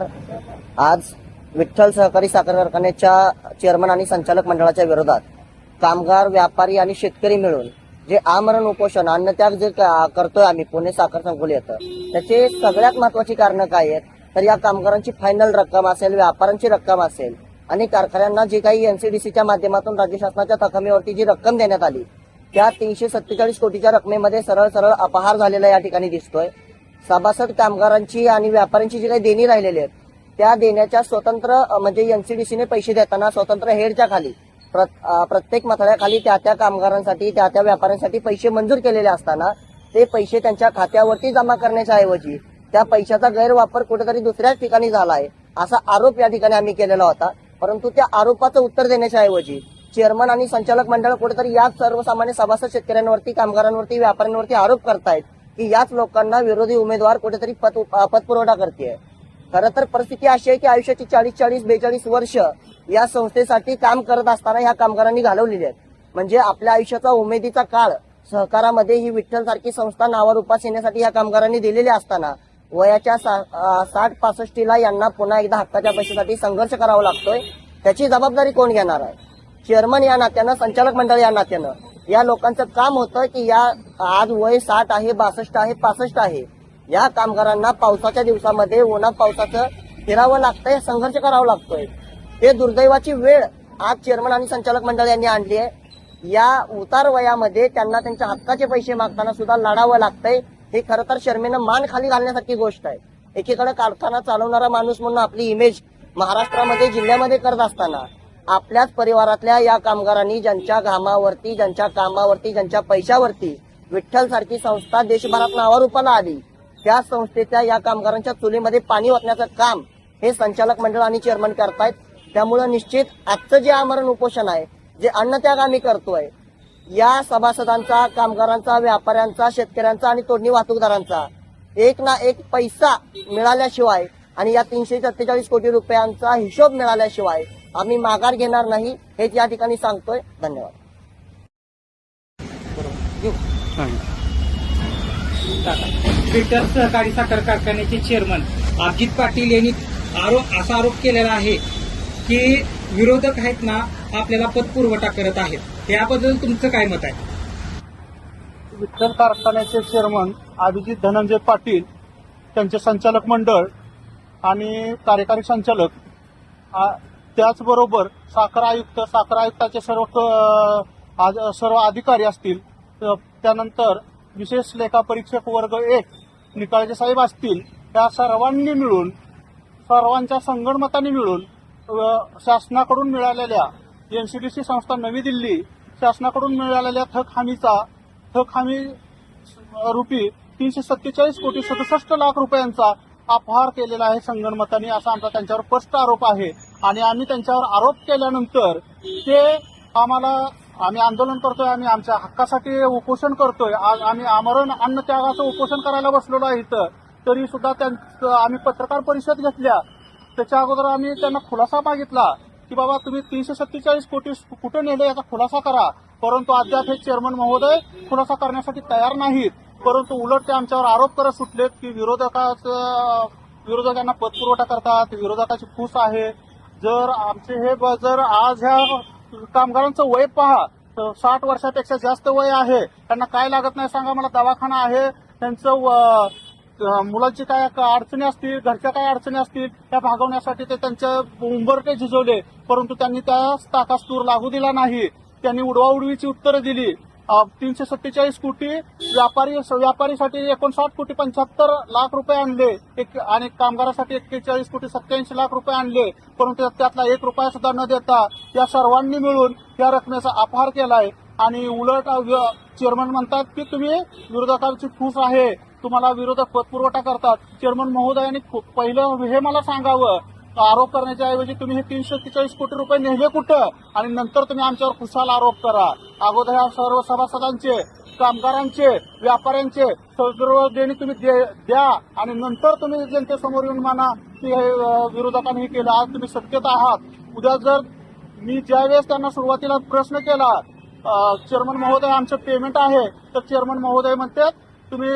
आज विठ्ठल सहकारी साखर कारखान्याच्या चेअरमन आणि संचालक मंडळाच्या विरोधात कामगार व्यापारी आणि शेतकरी मिळून जे आमरण उपोषण अन्नत्याग जे करतोय आम्ही पुणे साखर संकुल येतं त्याचे सगळ्यात महत्वाची कारणं काय आहेत? तर या कामगारांची फायनल रक्कम असेल व्यापाऱ्यांची रक्कम असेल आणि कारखान्यांना जी काही एनसीडीसीच्या माध्यमातून राज्य शासनाच्या तकमेवरती जी रक्कम देण्यात आली त्या तीनशे सत्तेचाळीस कोटीच्या रकमेमध्ये सरळ सरळ अपहार झालेला या ठिकाणी दिसतोय. सभासद कामगारांची आणि व्यापाऱ्यांची जी काही देणी राहिलेली आहेत त्या देण्याच्या स्वतंत्र म्हणजे एनसीडीसीने पैसे देताना स्वतंत्र हेडच्या खाली प्र- प्रत्येक मथळ्याखाली त्या त्या कामगारांसाठी त्या त्या व्यापाऱ्यांसाठी पैसे मंजूर केलेले असताना ते पैसे त्यांच्या खात्यावरती जमा करण्याच्या ऐवजी त्या पैशाचा गैरवापर कुठेतरी दुसऱ्याच ठिकाणी झाला आहे असा आरोप या ठिकाणी आम्ही केलेला होता. परंतु त्या आरोपाचं उत्तर देण्याच्या ऐवजी चेअरमन आणि संचालक मंडळ कुठेतरी या सर्वसामान्य सभासद शेतकऱ्यांवरती कामगारांवरती व्यापाऱ्यांवरती आरोप करतायत. की याच लोकांना विरोधी उमेदवार कुठेतरी पत पतपुरवठा करते खरं तर परिस्थिती अशी आहे की आयुष्याची चाळीस चाळीस बेचाळीस वर्ष या संस्थेसाठी काम करत असताना ह्या कामगारांनी घालवलेली आहेत. म्हणजे आपल्या आयुष्याचा उमेदीचा काळ सहकारामध्ये ही विठ्ठल सारखी संस्था नावारूपास येण्यासाठी या कामगारांनी दिलेली असताना वयाच्या सा- साठ पासष्टीला यांना पुन्हा एकदा हक्काच्या पैशासाठी संघर्ष करावा लागतोय. त्याची जबाबदारी कोण घेणार आहे? चेअरमन या नात्यानं संचालक मंडळ या नात्यानं. या लोकांचं काम होतं की या आज वय साठ आहे बासष्ट आहे पासष्ट आहे. या कामगारांना पावसाच्या दिवसामध्ये उन्हा पावसाचं फिरावं लागतंय संघर्ष करावा लागतोय. हे दुर्दैवाची वेळ आज चेअरमन आणि संचालक मंडळ यांनी आणली आहे. या उतार वयामध्ये त्यांना त्यांच्या हक्काचे पैसे मागताना सुद्धा लढावं लागतंय. हे खरं तर शर्मेनं मान खाली घालण्यासारखी गोष्ट आहे. एकीकडे कारखाना चालवणारा माणूस म्हणून आपली इमेज महाराष्ट्रामध्ये जिल्ह्यामध्ये करत असताना आपल्याच परिवारातल्या या कामगारांनी ज्यांच्या घामावरती ज्यांच्या कामावरती ज्यांच्या पैशावरती विठ्ठल सारखी संस्था देशभरात नावारूपाला आली. त्या संस्थेच्या या कामगारांच्या चुलीमध्ये पाणी ओतण्याचं काम हे संचालक मंडळ आणि चेअरमन करतायत. त्यामुळं निश्चित आजचं जे आमरण उपोषण आहे जे अन्नत्याग आम्ही करतोय या सभासदांचा कामगारांचा व्यापाऱ्यांचा शेतकऱ्यांचा आणि तोडणी वाहतूकदारांचा एक ना एक पैसा मिळाल्याशिवाय आणि या तीनशे सत्तेचाळीस कोटी रुपयांचा हिशोब मिळाल्याशिवाय आम्ही माघार घेणार नाही हेच या ठिकाणी सांगतोय. धन्यवाद. विठ्ठल सहकारी साखर कारखान्याचे चेअरमन अभिजित पाटील यांनी आरोप असा आरोप केलेला आहे की विरोधक आहेत ना आपल्याला पतपुरवठा करत आहेत. याबद्दल तुमचं काय मत आहे? विठ्ठल कारखान्याचे चेअरमन अभिजित धनंजय पाटील त्यांचे संचालक मंडळ आणि कार्यकारी संचालक आ- त्याचबरोबर साखर आयुक्त साखर आयुक्ताचे सर्व क- सर्व अधिकारी असतील त्यानंतर विशेष लेखा परीक्षक वर्ग एक निकाळजे साहेब असतील त्या सर्वांनी मिळून सर्वांच्या संगणमताने मिळून शासनाकडून मिळालेल्या एनसीडीसी संस्था नवी दिल्ली शासनाकडून मिळालेल्या थक हमीचा थक हमी रुपी तीनशे सत्तेचाळीस कोटी सदुसष्ट लाख रुपयांचा अपहार केलेला आहे संगणमताने असा आमचा त्यांच्यावर स्पष्ट आरोप आहे. आणि आम्ही त्यांच्यावर आरोप केल्यानंतर ते आम्हाला आम्ही आंदोलन करतोय आम्ही आमच्या हक्कासाठी उपोषण करतोय आज आम्ही आमरण अन्न त्यागाचं उपोषण करायला बसलेलो आहे इथं तरी सुद्धा त्यांचं आम्ही पत्रकार परिषद घेतल्या. त्याच्या अगोदर आम्ही त्यांना खुलासा मागितला की बाबा तुम्ही तीनशे सत्तेचाळीस कोटी कुठं नेले याचा खुलासा करा. परंतु अद्याप हे चेअरमन महोदय खुलासा करण्यासाठी तयार नाहीत. परंतु उलट ते आमच्यावर आरोप करत सुटलेत की विरोधकाचं विरोधकांना पतपुरवठा करतात विरोधकाची फूस आहे. जर आमचे हे ब- जर आज ह्या कामगारांचं वय पहा तर साठ वर्षापेक्षा जास्त वय आहे त्यांना काय लागत नाही सांगा मला दवाखाना आहे त्यांचं व- मुलांची काय अडचणी असतील घरच्या काय अडचणी असतील त्या भागवण्यासाठी ते त्यांच्या उंबरटे झिजवले परंतु त्यांनी त्या ताकास तूर लागू दिला नाही. त्यांनी उडवाउडवीची उत्तरं दिली. तीनशे सत्तेचाळीस कोटी व्यापारी व्यापारीसाठी एकोणसाठ कोटी पंच्याहत्तर लाख रुपये आणले. एक आणि कामगारासाठी एक्केचाळीस कोटी सत्याऐंशी लाख रुपये आणले. परंतु त्यातला एक रुपया सुद्धा न देता या सर्वांनी मिळून या रकमेचा अपहार केलाय. आणि उलट चेअरमन म्हणतात की तुम्ही विरोधकांची फूस आहे. तुम्हाला विरोधक पतपुरवठा करतात. चेअरमन महोदयांनी खू- पहिलं हे मला सांगावं. आरोप करण्याच्या ऐवजी तुम्ही हे तीनशे सत्तेचाळीस कोटी रुपये नेले कुठं? आणि नंतर तुम्ही आमच्यावर खुशाल आरोप करा. अगोदर ह्या सर्व सभासदांचे कामगारांचे व्यापाऱ्यांचे सर्व देणी तुम्ही दे- द्या. आणि नंतर तुम्ही जनतेसमोर येऊन माना की हे विरोधकांनी हे केलं. आज तुम्ही सत्तेत आहात. उद्या जर मी ज्यावेळेस त्यांना सुरुवातीला प्रश्न केला चेअरमन महोदय आमचं पेमेंट आहे. तर चेअरमन महोदय म्हणतात तुम्ही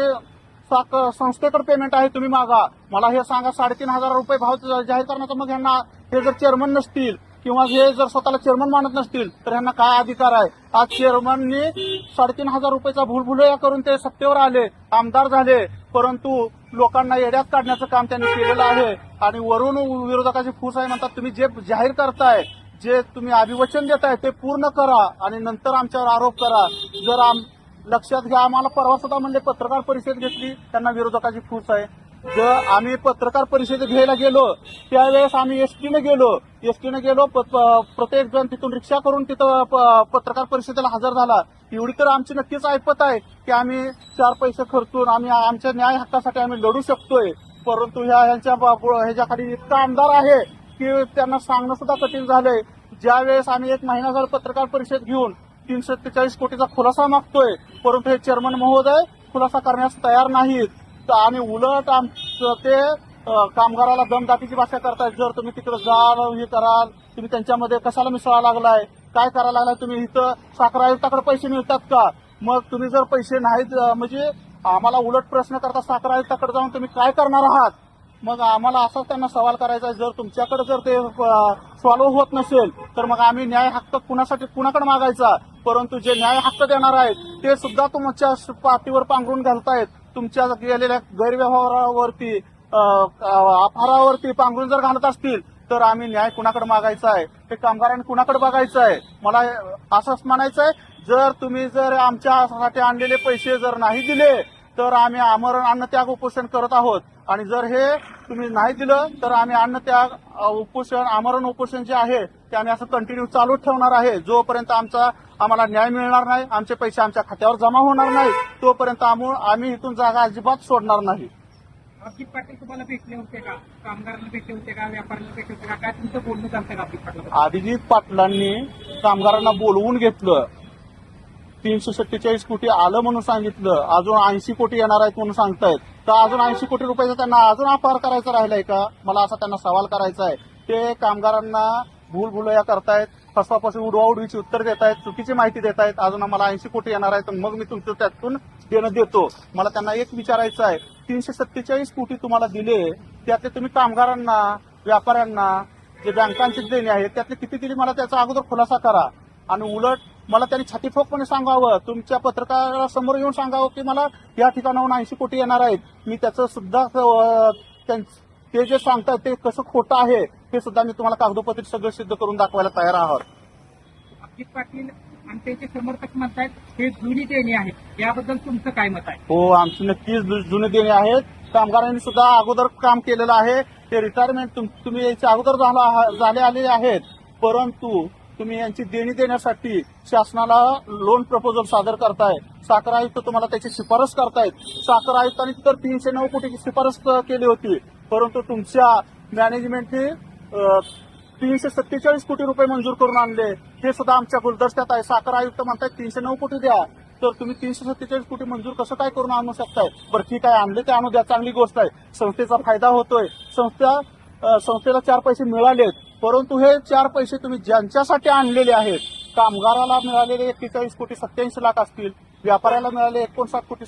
साखर संस्थेकडे पेमेंट आहे तुम्ही मागा. मला हे सांगा साडेतीन हजार रुपये भाव जाहीर करण्याचा मग ह्यांना हे जर चेअरमन नसतील किंवा हे जर स्वतःला चेअरमन मानत नसतील तर ह्यांना काय अधिकार आहे? आज चेअरमननी साडेतीन हजार रुपयाचा भूलभुलया करून ते सत्तेवर आले आमदार झाले परंतु लोकांना येड्यात काढण्याचं काम त्यांनी केलेलं आहे. आणि वरून विरोधकाची फूस आहे म्हणतात तुम्ही जे जाहीर करताय जे तुम्ही अभिवचन देताय ते पूर्ण करा आणि नंतर आमच्यावर आरोप करा. जर आम लक्षात घ्या आम्हाला परवा सुद्धा म्हणले पत्रकार परिषद घेतली त्यांना विरोधकाची फूस आहे. जर आम्ही पत्रकार परिषद घ्यायला गेलो त्यावेळेस आम्ही एसटीने गेलो एसटीने गेलो प- प- प्रत्येक जण तिथून रिक्षा करून तिथं प- पत्रकार परिषदेला हजर झाला. एवढी तर आमची नक्कीच ऐपत आहे की आम्ही चार पैसे खर्चून आम्ही आमच्या न्याय हक्कासाठी आम्ही लढू शकतोय. परंतु ह्या ह्यांच्या बा- ह्याच्याखाली इतका आमदार आहे की त्यांना सांगणं सुद्धा कठीण झालंय. ज्यावेळेस आम्ही एक महिना झाला पत्रकार परिषद घेऊन तीनशे सत्तेचाळीस कोटीचा खुलासा मागतोय. परंतु हे चेअरमन महोदय खुलासा करण्यास तयार नाहीत. तर आणि उलट आमचं ते कामगाराला दमदाटीची भाषा करतायत. जर तुम्ही तिकडे जाल हे कराल तुम्ही त्यांच्यामध्ये कशाला मिसळा लागलाय? काय करायला लागलाय? तुम्ही इथं साखर आयुक्ताकडे पैसे मिळतात का? मग तुम्ही जर पैसे नाहीत म्हणजे आम्हाला उलट प्रश्न करता साखर आयुक्ताकडे जाऊन तुम्ही काय करणार आहात? मग आम्हाला असाच त्यांना सवाल करायचा जर तुमच्याकडे जर ते सॉल्व्ह होत नसेल तर मग आम्ही न्याय हक्क कुणासाठी कुणाकडे मागायचा? परंतु जे न्याय हक्क देणार आहेत ते सुद्धा तुमच्या पाठीवर पांघरून घालतायत. तुमच्या गेलेल्या गैरव्यवहारावरती अपहारावरती पांघरून जर घालत असतील तर आम्ही न्याय कुणाकडे मागायचा आहे? ते कामगारांनी कुणाकडे बघायचं आहे? मला असंच म्हणायचं आहे जर तुम्ही जर आमच्यासाठी आणलेले पैसे जर नाही दिले तर आम्ही आमरण अन्नत्याग उपोषण करत आहोत. आणि जर हे तुम्ही नाही दिलं तर आम्ही अन्नत्याग उपोषण आमरण उपोषण जे आहे ते आम्ही असं कंटिन्यू चालू ठेवणार आहे. जोपर्यंत आमचा आम्हाला न्याय मिळणार नाही आमचे पैसे आमच्या खात्यावर जमा होणार नाही तोपर्यंत आम्ही आम्ही इथून जागा अजिबात सोडणार नाही. अभिजित पाटील तुम्हाला भेटले होते का? कामगारांना भेटले होते का? व्यापाऱ्यांना भेटले होते का? काय तुमचं बोलणं चालतं का अभिजित पाटलांनी कामगारांना बोलवून घेतलं. तीनशे सत्तेचाळीस कोटी आलं म्हणून सांगितलं अजून ऐंशी कोटी येणार आहेत म्हणून सांगतायत. तर अजून ऐंशी कोटी रुपयाचा त्यांना अजून अपहार करायचा राहिलाय का? मला असा त्यांना सवाल करायचा आहे. ते कामगारांना भूलभुलया करतायत फसवापासून उडवाउडवीची उत्तर देत आहेत चुकीची माहिती देत आहेत अजून आम्हाला ऐंशी कोटी येणार आहे तर मग मी तुमचं त्यातून देणं देतो. मला त्यांना एक विचारायचं आहे तीनशे सत्तेचाळीस कोटी तुम्हाला दिले त्यातले तुम्ही कामगारांना व्यापाऱ्यांना जे बँकांचे देणे आहेत त्यातले किती दिले? मला त्याचा अगोदर खुलासा करा. आणि उलट मला त्यांनी छातीठोकपणे सांगावं. तुमच्या पत्रकारासमोर येऊन सांगावं की मला या ठिकाणाहून ऐंशी कोटी येणार आहेत. मी त्याचं सुद्धा ते जे सांगतात ते कसं खोटं आहे ते सुद्धा मी तुम्हाला कागदोपत्री सगळं सिद्ध करून दाखवायला तयार आहोत. अभिजित पाटील आणि त्यांचे समर्थक म्हणतायत हे जुनी देणी आहेत. याबद्दल तुमचं काय मत आहे? हो आमची नक्कीच जुने देणे आहेत. कामगारांनी सुद्धा अगोदर काम केलेलं आहे. ते रिटायरमेंट तुम्ही याच्या अगोदर झाला झाले आलेले आहेत. परंतु तुम्ही यांची देणी देण्यासाठी शासनाला लोन प्रपोजल सादर करताय. साखर आयुक्त तुम्हाला त्याची शिफारस करतायत. साखर आयुक्तांनी तर तीनशे नऊ कोटीची शिफारस केली होती. परंतु तुमच्या मॅनेजमेंटने तीनशे सत्तेचाळीस कोटी रुपये मंजूर करून आणले. हे सुद्धा आमच्या गुलदस्त्यात आहे. साखर आयुक्त म्हणतायत तीनशे नऊ कोटी द्या. तर तुम्ही तीनशे सत्तेचाळीस कोटी मंजूर कसं काय करून आणू शकताय? बरं ठीक आहे. आणले ते आणू द्या. चांगली गोष्ट आहे. संस्थेचा फायदा होतोय. संस्था संस्थेला चार पैसे मिळालेत. परंतु हे चार पैसे तुम्ही ज्यांच्यासाठी आणलेले आहेत कामगाराला मिळालेले एक्केचाळीस कोटी सत्याऐंशी लाख असतील व्यापाऱ्याला मिळाले एकोणसाठ कोटी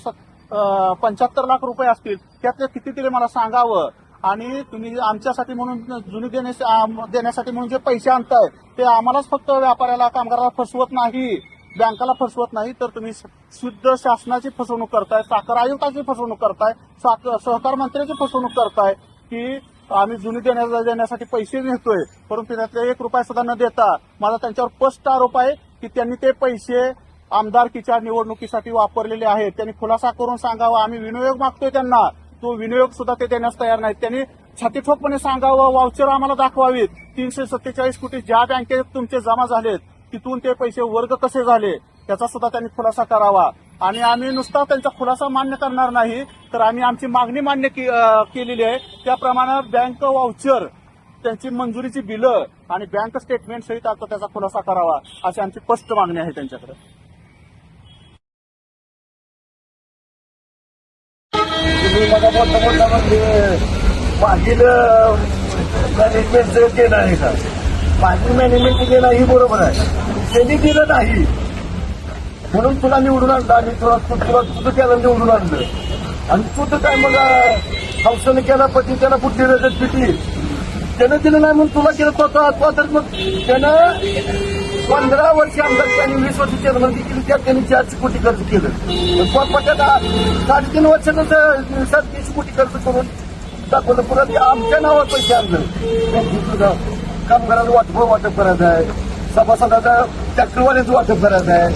पंच्याहत्तर लाख रुपये असतील त्यातले किती तरी मला सांगावं? आणि तुम्ही आमच्यासाठी म्हणून जुनी देण्यास- देण्यासाठी म्हणून जे पैसे आणताय ते आम्हालाच फक्त व्यापाऱ्याला कामगाराला फसवत नाही बँकाला फसवत नाही तर तुम्ही शुद्ध शासनाची फसवणूक करताय साखर आयुक्ताची फसवणूक करताय साख- सहकार मंत्र्याची फसवणूक करताय की आम्ही जुनी देण्या देण्यासाठी पैसे नेतोय परंतु त्यातले एक रुपया सुद्धा न देता माझा त्यांच्यावर स्पष्ट आरोप आहे की त्यांनी ते पैसे आमदारकीच्या निवडणुकीसाठी वापरलेले आहेत. त्यांनी खुलासा करून सांगावा आम्ही विनियोग मागतोय त्यांना. तो विनियोग सुद्धा ते देण्यास तयार नाहीत. त्यांनी छातीठोकपणे सांगावं वाउचर आम्हाला दाखवावीत. तीनशे सत्तेचाळीस कोटी ज्या बँकेत तुमचे जमा झालेत तिथून ते पैसे वर्ग कसे झाले? त्याचा सुद्धा त्यांनी खुलासा करावा. आणि आम्ही नुसता त्यांचा खुलासा मान्य करणार नाही तर आम्ही आमची मागणी मान्य केलेली आहे. त्याप्रमाणे बँक वाउचर त्यांची मंजुरीची बिलं आणि बँक स्टेटमेंट सहित आता त्याचा खुलासा करावा अशी आमची स्पष्ट मागणी आहे त्यांच्याकडे. म्हणजे मागील मॅनेजमेंटचं केलं आहे का? मागील मॅनेजमेंट केलं ही बरोबर आहे. त्यांनी दिलं नाही. म्हणून तुला निवडून आणलं आणि तुला तुला तुझं केलं निवडून आणलं. आणि तुझं काय मग हौसने केला पती त्याला कुठली रजत पिटली त्यानं दिलं नाही म्हणून तुला केलं तो तो तर मग त्यानं पंधरा वर्ष आमदार त्यांनी वीस वर्ष चेअरमन केली त्यात त्यांनी चारशे कोटी खर्च केलं. पट्याला साडेतीन वर्षानं साडेतीनशे कोटी खर्च करून दाखवलं पुन्हा ते आमच्या नावात पैसे आणलं. कामगाराला वाटप वाटप करायचं आहे. सभासदाचा ट्रॅक्टरवाल्याचं वाटप करायचं आहे.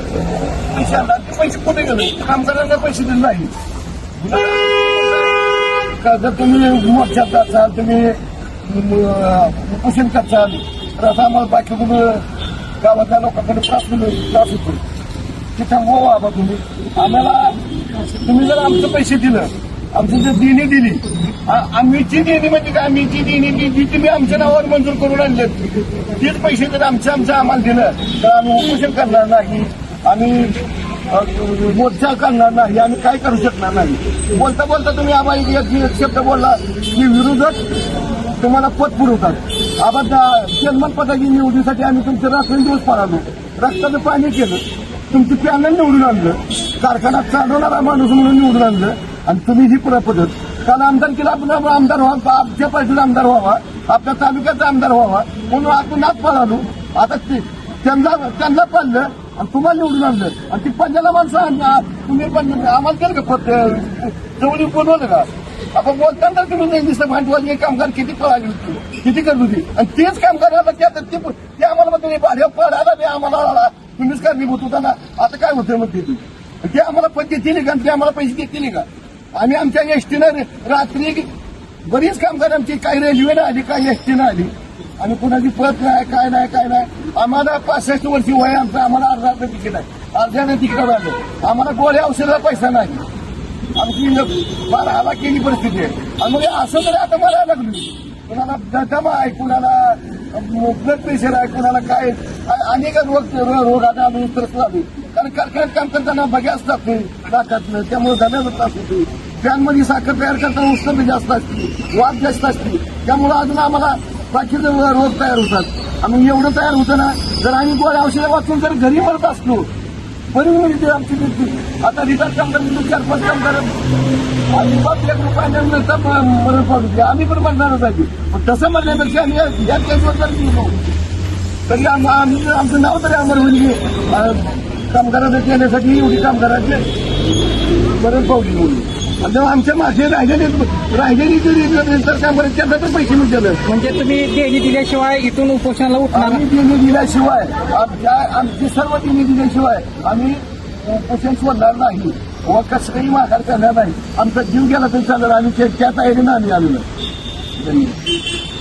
पैसे आणला ते पैसे कुठे गेले? कामगारांना पैसे दिले नाही. का जर तुम्ही मोर्चात असाल तुम्ही उपोषण करसाल तर असं आम्हाला बाकी गावातल्या लोकांकडे त्रास होतो त्रास होतो. ते थांबवा बाबा तुम्ही. आम्हाला तुम्ही जर आमचं पैसे दिलं आमची जर देणी दिली आम्ही जी देणी म्हणजे का आम्ही जी देणी दिली म्हणजे ती तुम्ही आमच्या नावावर मंजूर करून आणले तेच पैसे जर आमच्या आमच्या आम्हाला दिलं तर आम्ही उपोषण करणार नाही. आम्ही मोर्चा करणार नाही. आम्ही काय करू शकणार नाही? बोलता बोलता तुम्ही आम्हाला एक शब्द बोलला की विरोधक तुम्हाला पद पुरवतात. आपण चेअरमन पदाची निवडीसाठी आम्ही तुमचे रात्रंदिवस पाळालो. रक्ताचं पाणी केलं. तुमची पॅनल निवडून आणलं. कारखाना चालवणारा माणूस म्हणून निवडून आणलं. आणि तुम्ही ही पुरा पद्धत काल आमदार केला आपण आमदार व्हावा आमच्या पार्टीचा आमदार व्हावा. आपल्या तालुक्याचा आमदार व्हावा. म्हणून आपण नाच पळालो. आता ते त्यांना त्यांना पाळलं आणि तुम्हाला निवडून आणलं. आणि ती पंजाला माणसं आणणार तुम्ही पण आम्हाला केलं का पद जवळ बोलवलं का? आपण बोलताना तुम्ही नाही दिसलं भांडवल कामगार किती पळाली होती. किती करत होती. आणि तेच कामगार आला ते ते आम्हाला म्हणते भाड्या पडायला ते आम्हाला तुम्हीच कारणीभूत होता ना. आता काय होतं म्हणते ते? आम्हाला पैसे देतील का? ते आम्हाला पैसे देतील का? आम्ही आमच्या एसटीनं रात्री बरीच कामगार आमची. काही रेल्वेनं आली काही एसटीनं आली. आणि कुणाची पत नाही काय नाही काय नाही. आम्हाला पासष्ट वर्षी वय आमचं. आम्हाला अर्धा तिकीट आहे. अर्ध्याने तिकीट आलं आम्हाला गोळ्या औषधाला पैसा नाही. आमची फार हाला केली परिस्थिती आहे. आणि मग असं तरी आता मला लागली. कुणाला दमा आहे कुणाला ब्लड प्रेशर आहे कुणाला काय अनेक रोग रोग आता आम्ही त्रस्त झालो. कारण कारखान्यात काम करताना बघ्याच लागते नाकातलं त्यामुळे दम्याचा त्रास होतो फॅनमध्ये साखर तयार करताना उष्णता जास्त असते वाद जास्त असते. त्यामुळे अजून आम्हाला बाकीचे रोग तयार होतात. आणि एवढं तयार होतं ना जर आम्ही गोळ्या औषधं वाचून जर घरी मरत असलो बरी म्हणजे ते आमची ते- आता रिटायर काम म्हणजे चार पाच कामगार आम्ही पाच लाख रुपयांना मरण पाडू आम्ही पण म्हणणारच आहे. पण तसं म्हणण्यापेक्षा आम्ही या- केसवर जर तरी आम्ही आमचं नाव तरी आम्हाला होईल की अं, कामगारांना देण्यासाठी एवढी कामगारांचे मरण पावली म्हणून. तेव्हा आमच्या मागे राहिलेले राहिलेली जरी नंतर कामगार त्यांना तर पैसे मिळतील म्हणजे तुम्ही देणी दिल्याशिवाय इथून उपोषणाला उठणार आम्ही देणी दिल्याशिवाय आमच्या आमची सर्व देणी दिल्याशिवाय आम्ही उपोषण सोडणार नाही. व कसंही माघार करणार नाही. आमचा जीव गेला तरी चालेल. आम्ही त्या तयारीनं आम्ही आलेलो. धन्यवाद.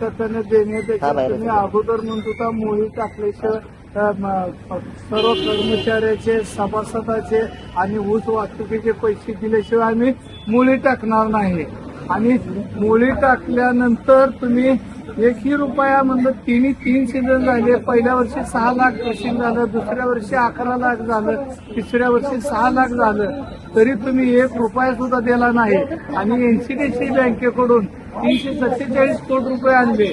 टप्प्या देण्यापेक्षा हा, बाहेर तुम्ही येतो. अगोदर म्हणत मोही टाकल्याशिवाय अ, म, सर्व कर्मचाऱ्याचे सभासदाचे आणि ऊस वाहतुकीचे पैसे दिल्याशिवाय आम्ही मुली टाकणार नाही. आणि मुली टाकल्यानंतर तुम्ही एकही रुपया म्हणजे तिन्ही तीन सीझन झाले पहिल्या वर्षी सहा लाख क्रशिंग झालं दुसऱ्या वर्षी अकरा लाख झालं तिसऱ्या वर्षी सहा लाख झालं. तरी तुम्ही एक रुपया सुद्धा दिला नाही. आणि एनसीडीसी बँकेकडून तीनशे सत्तेचाळीस कोटी रुपये आणले.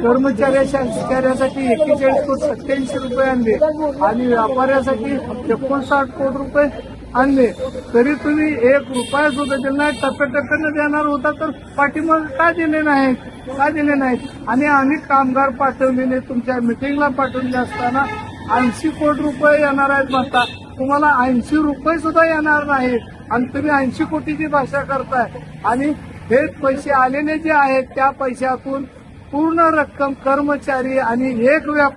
कर्मचाऱ्यासाठी एक्केचाळीस कोटी सत्याऐंशी रुपये आणले. आणि व्यापाऱ्यासाठी एकोणसाठ कोटी रुपये आणले. तरी तुम्ही एक रुपया सुद्धा दिला नाही. टप्प्याटप्प्यानं देणार होता तर पाठिंबा का दिले नाहीत का दिले नाहीत आणि आम्ही कामगार पाठवलेले तुमच्या मिटिंगला पाठवले असताना ऐंशी कोटी रुपये येणार आहेत म्हणता. तुम्हाला ऐंशी रुपये सुद्धा येणार नाहीत आणि तुम्ही ऐंशी कोटीची भाषा करताय. आणि हे पैसे आलेले जे आहेत त्या पैशातून पूर्ण रक्कम कर्मचारी आणि एक व्यापारी